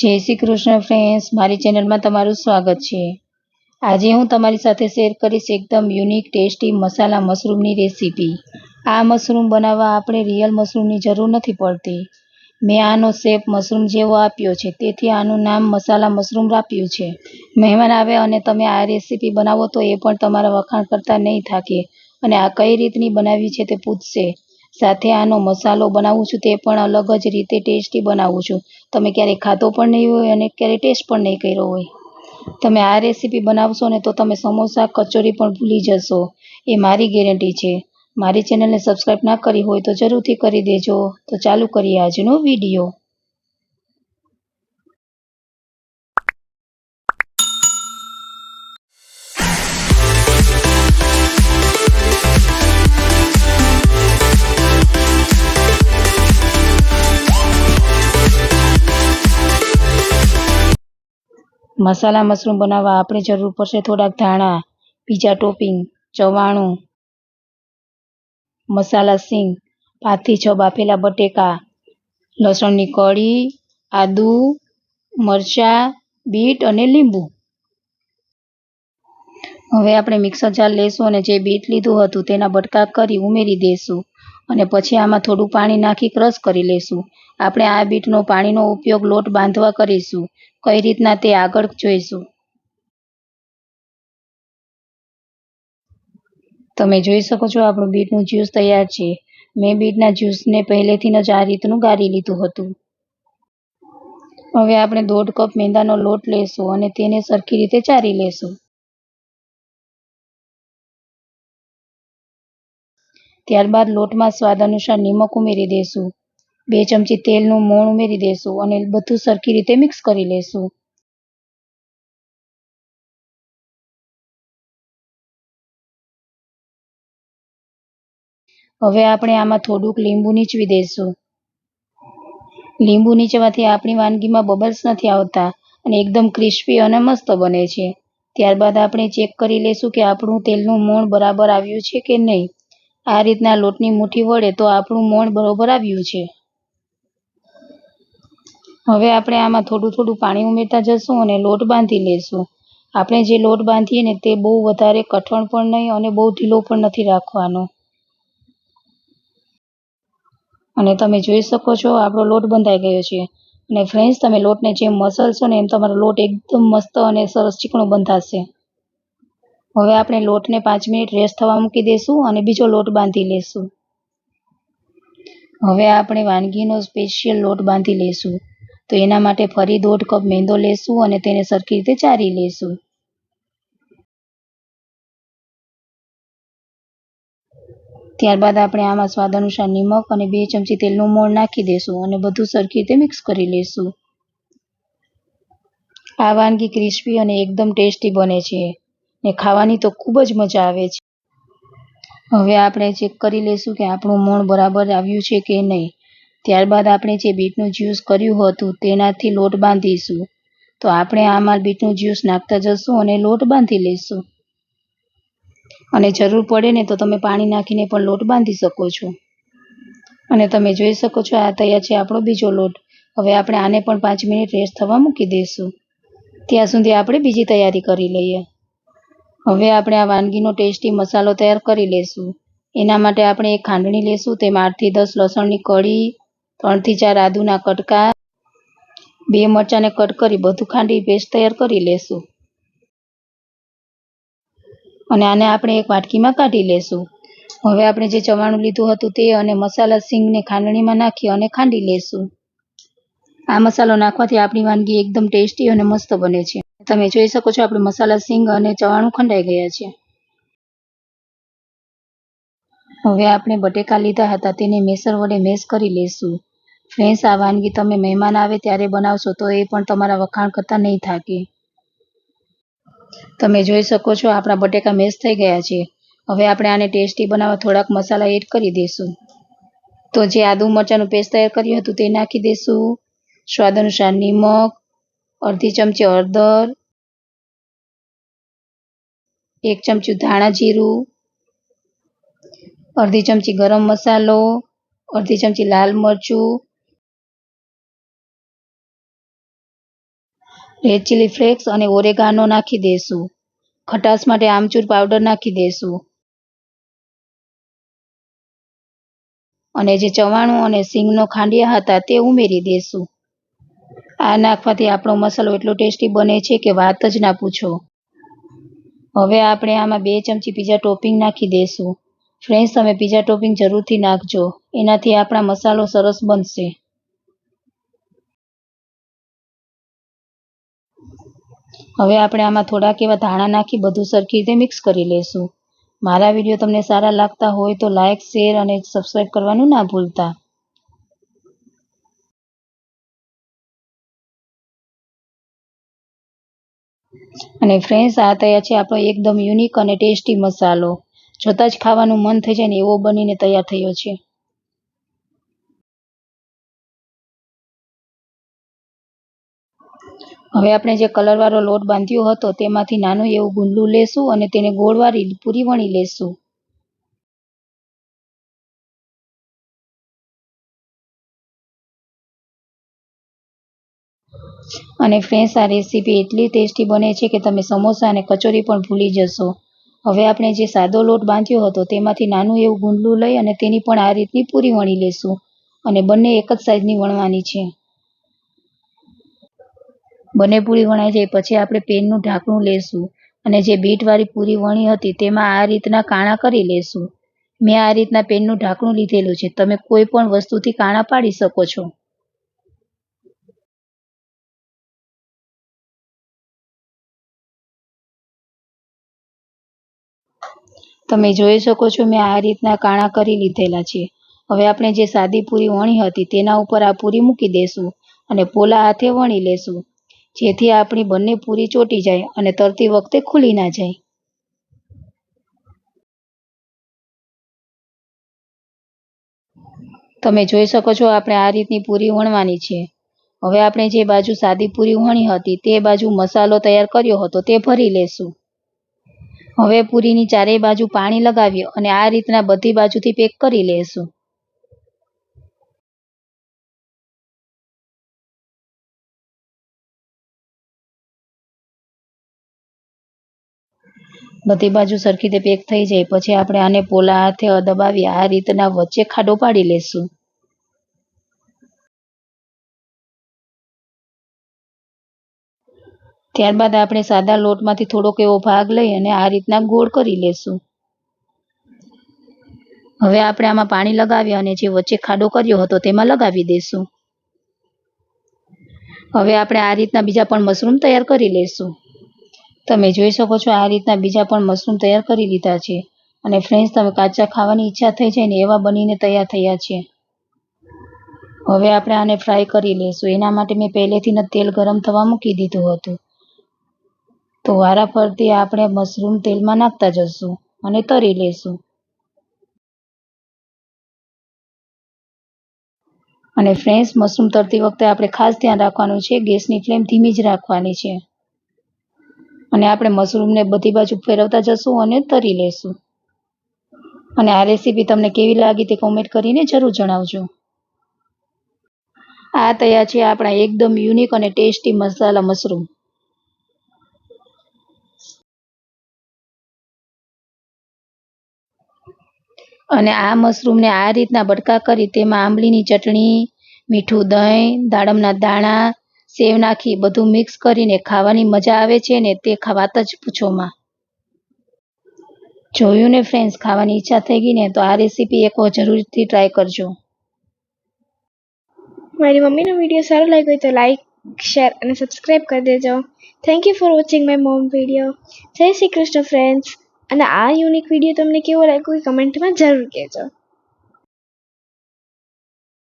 જય શ્રી કૃષ્ણ ફ્રેન્ડ્સ મારી ચેનલમાં તમારું સ્વાગત છે. આજે હું તમારી સાથે શેર કરીશ એકદમ યુનિક ટેસ્ટી મસાલા મશરૂમની રેસીપી આ મશરૂમ બનાવવા આપણે રિયલ મશરૂમની જરૂર નથી પડતી. મેં આનો શેપ મશરૂમ જેવો આપ્યો છે. તેથી આનું નામ મસાલા મશરૂમ રાખ્યું છે. મહેમાન આવે અને તમે આ રેસીપી બનાવો તો એ પણ તમારા વખાણ કરતા નહીં થાકે. અને આ કઈ રીતની બનાવી છે તે પૂછશે. સાથે આનો મસાલો બનાવું છું, તે પણ અલગ જ રીતે ટેસ્ટી બનાવું છું. તમે ક્યારેય ખાધો પણ નહીં હોય અને ક્યારેય ટેસ્ટ પણ નહીં કર્યો હોય. તમે આ રેસીપી બનાવશો ને તો તમે સમોસા કચોરી પણ ભૂલી જશો. એ મારી ગેરંટી છે. મારી ચેનલને સબસ્ક્રાઈબ ના કરી હોય તો જરૂરથી કરી દેજો. તો ચાલુ કરીએ આજનો વીડિયો. મસાલા મશરૂમ બનાવવા આપણે જરૂર પડશે થોડાક ધાણા, પીઝા ટોપિંગ, ચવાણું, મસાલા સિંગ, પાંચથી છ બાફેલા બટેકા, લસણની કળી, આદુ, મરચાં, બીટ અને લીંબુ. હવે આપણે મિક્સર જાર લેશું અને જે બીટ લીધું હતું તેના બટકા કરી ઉમેરી દઈશું અને પછી આમાં થોડું પાણી નાખી ક્રશ કરી લેશું. આપણે આ બીટનો પાણીનો ઉપયોગ લોટ બાંધવા કરીશું. કઈ રીતના તે આગળ જોઈશું. તમે જોઈ શકો છો આપણું બીટનું જ્યુસ તૈયાર છે. મેં બીટના જ્યુસને પહેલેથી જ આ રીતનું ગાળી લીધું હતું. હવે આપણે દોઢ કપ મેંદાનો લોટ લેશું અને તેને સરખી રીતે ચારી લેશું. ત્યારબાદ લોટમાં સ્વાદ અનુસાર નિમક ઉમેરી દઈશું બે ચમચી તેલનું મોણ ઉમેરી દઈશું અને બધું સરખી રીતે મિક્સ કરી લેશું. હવે આપણે આમાં થોડુંક લીંબુ નીચવી દઈશું લીંબુ નીચવાથી આપણી વાનગીમાં બબલ્સ નથી આવતા અને એકદમ ક્રિસ્પી અને મસ્ત બને છે. ત્યારબાદ આપણે ચેક કરી લેશું કે આપણું તેલનું મોણ બરાબર આવ્યું છે કે નહીં. આ રીતના લોટની મુઠ્ઠી વડે તો આપણું મોણ બરોબર આવ્યું છે. હવે આપણે આમાં થોડું થોડું પાણી ઉમેરતા જશું અને લોટ બાંધી લેશું. આપણે જે લોટ બાંધીએ ને તે બહુ વધારે કઠણ પણ નહીં અને બહુ ઢીલો પણ નથી રાખવાનો. અને તમે જોઈ શકો છો, આપણો લોટ બંધાઈ ગયો છે. અને ફ્રેન્ડ્સ તમે લોટને જેમ મસલશો ને એમ તમારો લોટ એકદમ મસ્ત અને સરસ ચીકણો બંધાશે. હવે આપણે લોટને પાંચ મિનિટ રેસ્ટ થવા મૂકી દઈશું અને બીજો લોટ બાંધી લેશું. હવે આપણે વાનગીનો સ્પેશિયલ લોટ બાંધી લેશું. તો એના માટે ફરી દોઢ કપ મેંદો લેશું અને તેને સરખી રીતે ચારી લેશું. ત્યારબાદ આપણે આમાં સ્વાદ અનુસાર નિમક અને બે ચમચી તેલનું મોણ નાખી દેશું અને બધું સરખી રીતે મિક્સ કરી લેશું. આ વાનગી ક્રિસ્પી અને એકદમ ટેસ્ટી બને છે ને ખાવાની તો ખૂબ જ મજા આવે છે. હવે આપણે ચેક કરી લેશું કે આપણું મોણ બરાબર આવ્યું છે કે નહીં. ત્યારબાદ આપણે જે બીટનું જ્યુસ કર્યું હતું તેનાથી લોટ બાંધીશું. તો આપણે આમાં બીટનું જ્યુસ નાખતા જશું અને લોટ બાંધી લઈશું. અને જરૂર પડે ને તો તમે પાણી નાખીને પણ લોટ બાંધી શકો છો. અને તમે જોઈ શકો છો આ તૈયાર છે આપણો બીજો લોટ. હવે આપણે આને પણ પાંચ મિનિટ રેસ્ટ થવા મૂકી દઈશું. ત્યાં સુધી આપણે બીજી તૈયારી કરી લઈએ. હવે આપણે આ વાનગીનો ટેસ્ટી મસાલો તૈયાર કરી લેશું એના માટે આપણે એક ખાંડણી લેશું તેમાં આઠથી દસ લસણની કળી ત્રણથી ચાર આદુના કટકા, બે મરચાંને કટ કરી બધું ખાંડી પેસ્ટ તૈયાર કરી લેશું. અને આને આપણે એક વાટકીમાં કાઢી લેશું. હવે આપણે જે ચવાણું લીધું હતું તે અને મસાલા સિંગને ખાંડણીમાં નાખી અને ખાંડી લેશું. આ મસાલો નાખવાથી આપણી વાનગી એકદમ ટેસ્ટી અને મસ્ત બને છે. તમે જોઈ શકો છો આપણે મસાલા સિંગ અને ચવાણું ખંડાઈ ગયા છે. હવે આપણે બટેકા લીધા હતા તેને મેસર વડે મેશ કરી લેશું. ફ્રેન્ડ્સ, આ વાનગી તમે મહેમાન આવે ત્યારે બનાવશો તો એ પણ તમારા વખાણ કરતા નહીં થાકે. તમે જોઈ શકો છો આપણા બટેકા મેશ થઈ ગયા છે. હવે આપણે આને ટેસ્ટી બનાવવા થોડાક મસાલા એડ કરી દઈશું. તો જે આદુ મરચાંનું પેસ્ટ તૈયાર કર્યું હતું તે નાખી દઈશું. સ્વાદ અનુસાર નિમક, અડધી ચમચી હળદર, એક ચમચી ધાણા જીરું, અડધી ચમચી ગરમ મસાલો, અડધી ચમચી લાલ મરચું રેડ ચીલી ફ્લેક્સ અને ઓરેગાનો નાખી દઈશું ખટાશ માટે આમચૂર પાવડર નાખી દઈશું અને જે ચવાણું અને સિંગનો ખાંડિયા હતા તે ઉમેરી દઈશું આ નાખવાથી આપણો મસાલો એટલો ટેસ્ટી બને છે કે વાત જ ના પૂછો. હવે આપણે આમાં બે ચમચી પીઝા ટોપિંગ નાખી દઈશું ફ્રેન્ડ્સ તમે પીઝા ટોપિંગ જરૂરથી નાખજો. એનાથી આપણા મસાલો સરસ બનશે. હવે આપણે આમાં થોડાક એવા ધાણા નાખી બધું સરખી રીતે મિક્સ કરી લઈશું મારા વીડિયો તમને સારા લાગતા હોય તો લાઇક શેર અને સબસ્ક્રાઈબ કરવાનું ના ભૂલતા. અને ફ્રેન્ડ્સ આ તૈયાર છે આપણો એકદમ યુનિક અને ટેસ્ટી મસાલો. જોતાં જ ખાવાનું મન થઈ જાય ને એવો બનીને તૈયાર થયો છે. હવે આપણે જે કલરવાળો લોટ બાંધ્યો હતો તેમાંથી નાનું એવું ગુંડલું લેશું અને તેને ગોળવાળી પૂરી વણી લેશું. અને ફ્રેન્ડ્સ, આ રેસીપી એટલી ટેસ્ટી બને છે કે તમે સમોસા અને કચોરી પણ ભૂલી જશો. હવે આપણે જે સાદો લોટ બાંધ્યો હતો તેમાંથી નાનું એવું ગુંડલું લઈ અને તેની પણ આ રીતની પૂરી વણી લેશું. અને બંને એક જ સાઇઝની વણવાની છે. બંને પૂરી વણાઈ જાય પછી આપણે પેનનું ઢાંકણું લેશું અને જે બીટવાળી પૂરી વણી હતી તેમાં આ રીતના કાણા કરી લેશું. મેં આ રીતના પેનનું ઢાંકણું લીધેલું છે, તમે કોઈ પણ વસ્તુથી કાણા પાડી શકો છો. તમે જોઈ શકો છો મેં આ રીતના કાણા કરી લીધેલા છે. હવે આપણે જે સાદી પૂરી વણી હતી તેના ઉપર આ પૂરી મૂકી દઈશું અને પોલા હાથે વણી લેશું. જેથી આપણી બંને પૂરી ચોટી જાય અને તરતી વખતે ખુલી ના જાય. તમે જોઈ શકો છો આપણે આ રીતની પૂરી વણવાની છે. હવે આપણે જે બાજુ સાદી પૂરી વણી હતી તે બાજુ મસાલો તૈયાર કર્યો હતો તે ભરી લેશું. હવે પૂરીની ચારેય બાજુ પાણી લગાવી અને આ રીતના બધી બાજુથી પેક કરી લેશું. બધી બાજુ સરખી રીતે પેક થઈ જાય. પછી આપણે આને પોલા હાથે દબાવી આ રીતના વચ્ચે ખાડો પાડી લેશું. ત્યારબાદ આપણે સાદા લોટમાંથી થોડોક એવો ભાગ લઈ અને આ રીતના ગોળ કરી લેશું. હવે આપણે આમાં પાણી લગાવી અને જે વચ્ચે ખાડો કર્યો હતો તેમાં લગાવી દઈશું હવે આપણે આ રીતના બીજા પણ મશરૂમ તૈયાર કરી લઈશું તમે જોઈ શકો છો આ રીતના બીજા પણ મશરૂમ તૈયાર કરી લીધા છે. અને ફ્રેન્ડ્સ, તમે કાચા ખાવાની ઈચ્છા થઈ જાય ને એવા બનીને તૈયાર થયા છે. હવે આપણે આને ફ્રાય કરી લઈશું એના માટે મેં પહેલેથી જ તેલ ગરમ થવા મૂકી દીધું હતું. તો વારા ફરતી આપણે મશરૂમ તેલમાં નાખતા જશું અને તરી લઈશું અને ફ્રેન્ડ્સ, મશરૂમ તરતી વખતે આપણે ખાસ ધ્યાન રાખવાનું છે, ગેસની ફ્લેમ ધીમી જ રાખવાની છે. અને આપણે મશરૂમને બધી બાજુ ફેરવતા જશું અને તરી લેશું. અને આ રેસીપી તમને કેવી લાગી તે કોમેન્ટ કરીને જરૂર જણાવજો. આ તૈયાર છે આપણા એકદમ યુનિક અને ટેસ્ટી મસાલા મશરૂમ. અને આ મશરૂમને આ રીતના બટકા કરી તેમાં આંબલીની ચટણી, મીઠું દહીં, દાડમના દાણા સેવ નાખી બધું મિક્સ કરીને ખાવાની મજા આવે છે ને તે ખાવાત જ પૂછોમાં જોયું ને ફ્રેન્ડ્સ ખાવાની ઈચ્છા થઈ ગઈ ને તો આ રેસીપી એક જરૂરથી ટ્રાય કરજો. મારી મમ્મીનો વીડિયો સારો લાગ્યો હોય તો લાઈક શેર અને સબસ્ક્રાઈબ કરી દેજો. Thank you for watching my mom video જય શ્રી કૃષ્ણ ફ્રેન્ડ્સ અને આ યુનિક વીડિયો તમને કેવો લાગ્યો એ કમેન્ટમાં જરૂર કહેજો.